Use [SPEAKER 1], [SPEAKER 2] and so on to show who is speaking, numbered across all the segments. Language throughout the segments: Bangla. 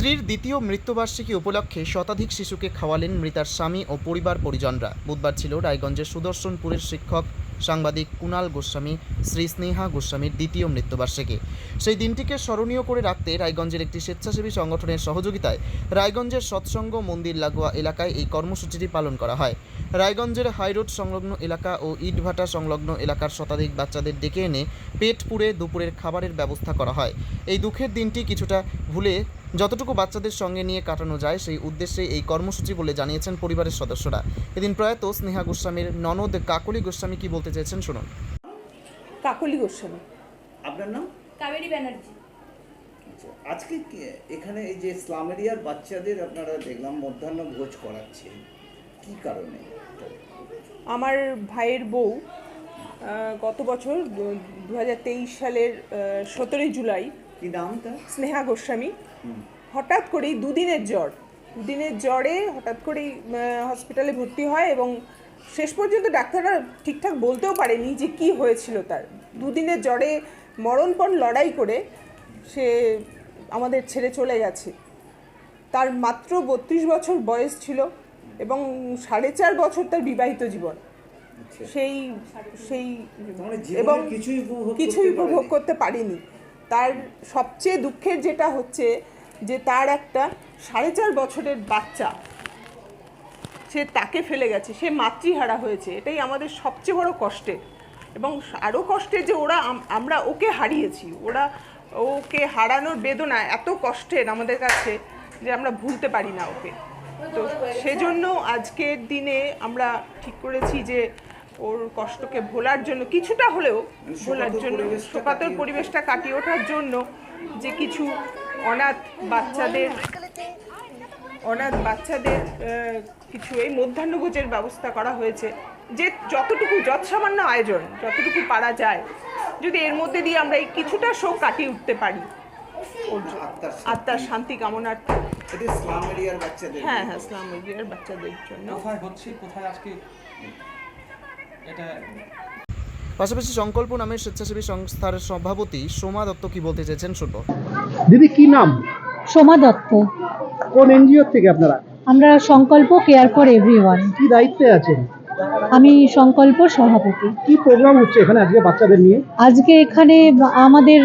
[SPEAKER 1] স্ত্রীর দ্বিতীয় মৃত্যুবার্ষিকী উপলক্ষে শতাধিক শিশুকে খাওয়ালেন মৃতার স্বামী ও পরিবার পরিজনরা। বুধবার ছিল রায়গঞ্জের সুদর্শনপুরের শিক্ষক সাংবাদিক কুনাল গোস্বামী, শ্রী স্নেহা গোস্বামীর দ্বিতীয় মৃত্যুবার্ষিকী। সেই দিনটিকে স্মরণীয় করে রাখতে রায়গঞ্জের একটি স্বেচ্ছাসেবী সংগঠনের সহযোগিতায় রায়গঞ্জের সৎসঙ্গ মন্দির লাগোয়া এলাকায় এই কর্মসূচিটি পালন করা হয়। রায়গঞ্জের হাইরোড সংলগ্ন এলাকা ও ইটভাটা সংলগ্ন এলাকার শতাধিক বাচ্চাদের ডেকে এনে পেট পুড়ে দুপুরের খাবারের ব্যবস্থা করা হয়। এই দুঃখের দিনটি কিছুটা ভুলে যতটুকু বাচ্চাদের সঙ্গে নিয়ে কাটানো যায় সেই উদ্দেশ্যে এই কর্মসূচি বলে জানিয়েছেন পরিবারের সদস্যরা। এদিন প্রয়াত স্নেহা গোস্বামীর ননদ কাকলি গোস্বামী কি বলতে চেয়েছেন শুনুন।
[SPEAKER 2] কাকলি গোস্বামী।
[SPEAKER 3] আপনার নাম?
[SPEAKER 4] কাবেরী ব্যানার্জি।
[SPEAKER 3] আচ্ছা, আজকে এখানে এই যে স্লাম এরিয়ার বাচ্চাদের আপনারা দেখলাম মধ্যাহ্ন ভোজ করাচ্ছেন। কি কারণে?
[SPEAKER 2] আমার ভাইয়ের বউ গত বছর দু হাজার তেইশ সালের সতেরোই জুলাই
[SPEAKER 3] কি নাম তার?
[SPEAKER 2] স্নেহা গোস্বামী। হঠাৎ করেই দুদিনের জ্বর দুদিনের জ্বরে হঠাৎ করেই হসপিটালে ভর্তি হয় এবং শেষ পর্যন্ত ডাক্তাররা ঠিকঠাক বলতেও পারেনি যে কি হয়েছিল তার। দুদিনের জ্বরে মরণপণ লড়াই করে সে আমাদের ছেড়ে চলে গেছে। তার মাত্র বত্রিশ বছর বয়স ছিল। এবং সাড়ে চার বছর তার বিবাহিত জীবন
[SPEAKER 3] আচ্ছা।
[SPEAKER 2] সেই সেই এবং
[SPEAKER 3] কিছুই উপভোগ
[SPEAKER 2] কিছুই
[SPEAKER 3] করতে
[SPEAKER 2] উপভোগ
[SPEAKER 3] পারেনি।
[SPEAKER 2] করতে পারেনি তার সবচেয়ে দুঃখের যেটা হচ্ছে যে তার একটা সাড়ে চার বছরের বাচ্চা সে তাকে ফেলে গেছে সে মাতৃহারা হয়েছে এটাই আমাদের সবচেয়ে বড় কষ্টের এবং আরও কষ্টের যে ওরা আমরা ওকে হারিয়েছি ওরা ওকে হারানোর বেদনা এত কষ্টের আমাদের কাছে যে আমরা ভুলতে পারি না ওকে তো সেজন্য আজকের দিনে আমরা ঠিক করেছি যে ওর কষ্টকে ভোলার জন্য, কিছুটা হলেও ভোলার জন্য, শোকাতর পরিবেশটা কাটিয়ে ওঠার জন্য যে কিছু অনাথ বাচ্চাদের অনাথ বাচ্চাদের কিছু এই মধ্যাহ্নভোজের ব্যবস্থা করা হয়েছে যে যতটুকু যৎসামান্য আয়োজন, যতটুকু পারা যায়, যদি এর মধ্যে দিয়ে আমরা এই কিছুটা শোক কাটিয়ে উঠতে পারি।
[SPEAKER 3] আত্মার শান্তি।
[SPEAKER 2] কামনার্থে।
[SPEAKER 3] এটা স্লাম এরিয়ার বাচ্চাদের।
[SPEAKER 2] হ্যাঁ হ্যাঁ মিডিয়ার বাচ্চাদের জন্য।
[SPEAKER 5] কোথায় হচ্ছে কোথায় আজকে? এটা
[SPEAKER 1] পাশাপাশি সংকল্প নামের স্বেচ্ছাসেবী সংস্থার সভাপতি সোমা দত্ত কি বলতে চেয়েছেন শুনব।
[SPEAKER 6] দিদি কি নাম?
[SPEAKER 7] সোমা দত্ত।
[SPEAKER 6] কোন এনজিও থেকে আপনারা?
[SPEAKER 7] আমরা সংকল্প কেয়ার ফর এভরিওয়ান
[SPEAKER 6] কি দায়িত্বে আছেন?
[SPEAKER 7] আমি সংকল্প সভাপতি।
[SPEAKER 6] কি প্রোগ্রাম হচ্ছে এখানে আজকে বাচ্চাদের নিয়ে?
[SPEAKER 7] আজকে এখানে আমাদের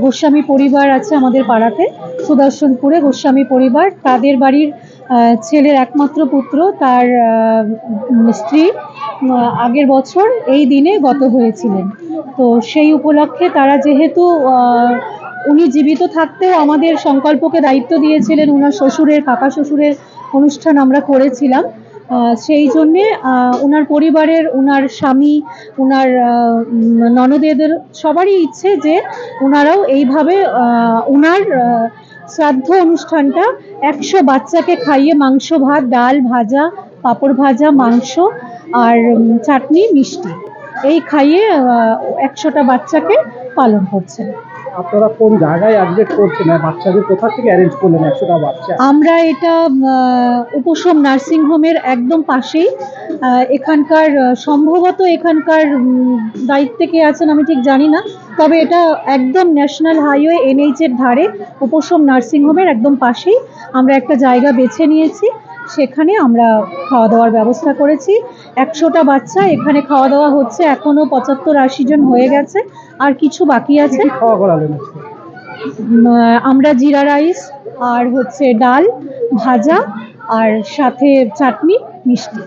[SPEAKER 7] গোস্বামী পরিবার আছে আমাদের পাড়াতে সুদর্শনপুরে গোস্বামী পরিবার। তাদের বাড়ির ছেলের একমাত্র পুত্র তার স্ত্রী আগের বছর এই দিনে গত হয়েছিলেন। তো সেই উপলক্ষে তারা যেহেতু আহ, উনি জীবিত থাকতেও আমাদের সংকল্পকে দায়িত্ব দিয়েছিলেন ওনার শ্বশুরের কাকা শ্বশুরের অনুষ্ঠান আমরা করেছিলাম। সেই জন্যে ওনার পরিবারের ওনার স্বামী ওনার ননদেদের সবারই ইচ্ছে যে ওনারাও এইভাবে ওনার শ্রাদ্ধ অনুষ্ঠানটা একশো বাচ্চাকে খাইয়ে মাংস, ভাত, ডাল, ভাজা, পাঁপড় ভাজা, মাংস আর চাটনি, মিষ্টি এই খাইয়ে একশোটা বাচ্চাকে পালন করছেন।
[SPEAKER 6] আপনারা কোন জায়গায় অ্যাডমিট করছেন? বাচ্চাদের কোথা থেকে অ্যারেঞ্জ করলেন? একশোটা বাচ্চা।
[SPEAKER 7] আমরা এটা উপশম নার্সিং হোমের একদম পাশেই। এখানকার সম্ভবত এখানকার দায়িত্বে কে আছেন আমি ঠিক জানি না। তবে এটা একদম ন্যাশনাল হাইওয়ে এনএইচ এর ধারে উপশম নার্সিং হোমের একদম পাশেই। আমরা একটা জায়গা বেছে নিয়েছি সেখানে আমরা খাওয়া দাওয়ার ব্যবস্থা করেছি। একশোটা বাচ্চা এখানে খাওয়া দাওয়া হচ্ছে এখনও পঁচাত্তর আশি জন হয়ে গেছে আর কিছু বাকি আছে।
[SPEAKER 6] খাওয়া করালেন?
[SPEAKER 7] আহ, আমরা জিরা রাইস আর হচ্ছে ডাল ভাজা আর সাথে চাটনি মিষ্টি।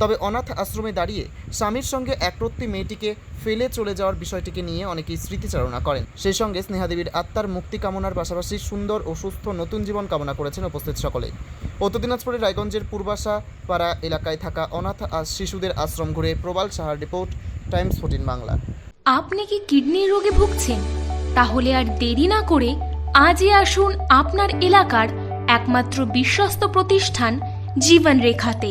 [SPEAKER 1] তবে অনাথ আশ্রমে দাঁড়িয়ে স্বামীর সঙ্গে একরত্তি মেয়েটিকে ফেলে চলে যাওয়ার বিষয়টিকে নিয়ে অনেকেই স্মৃতিচারণা করেন। সেই সঙ্গে স্নেহাদেবীর আত্মার মুক্তি কামনার পাশাপাশি সুন্দর ও সুস্থ নতুন জীবন কামনা করেছেন উপস্থিত সকলে। উত্তর দিনাজপুরের রায়গঞ্জের পূর্বাশা পাড়া এলাকায় থাকা অনাথ শিশুদের আশ্রম ঘুরে প্রবাল সাহার রিপোর্ট, টাইমস ফোর্টিন বাংলা।
[SPEAKER 4] আপনি কি কিডনি রোগে ভুগছেন? তাহলে আর দেরি না করে আজই আসুন আপনার এলাকার একমাত্র বিশ্বস্ত প্রতিষ্ঠান জীবন রেখাতে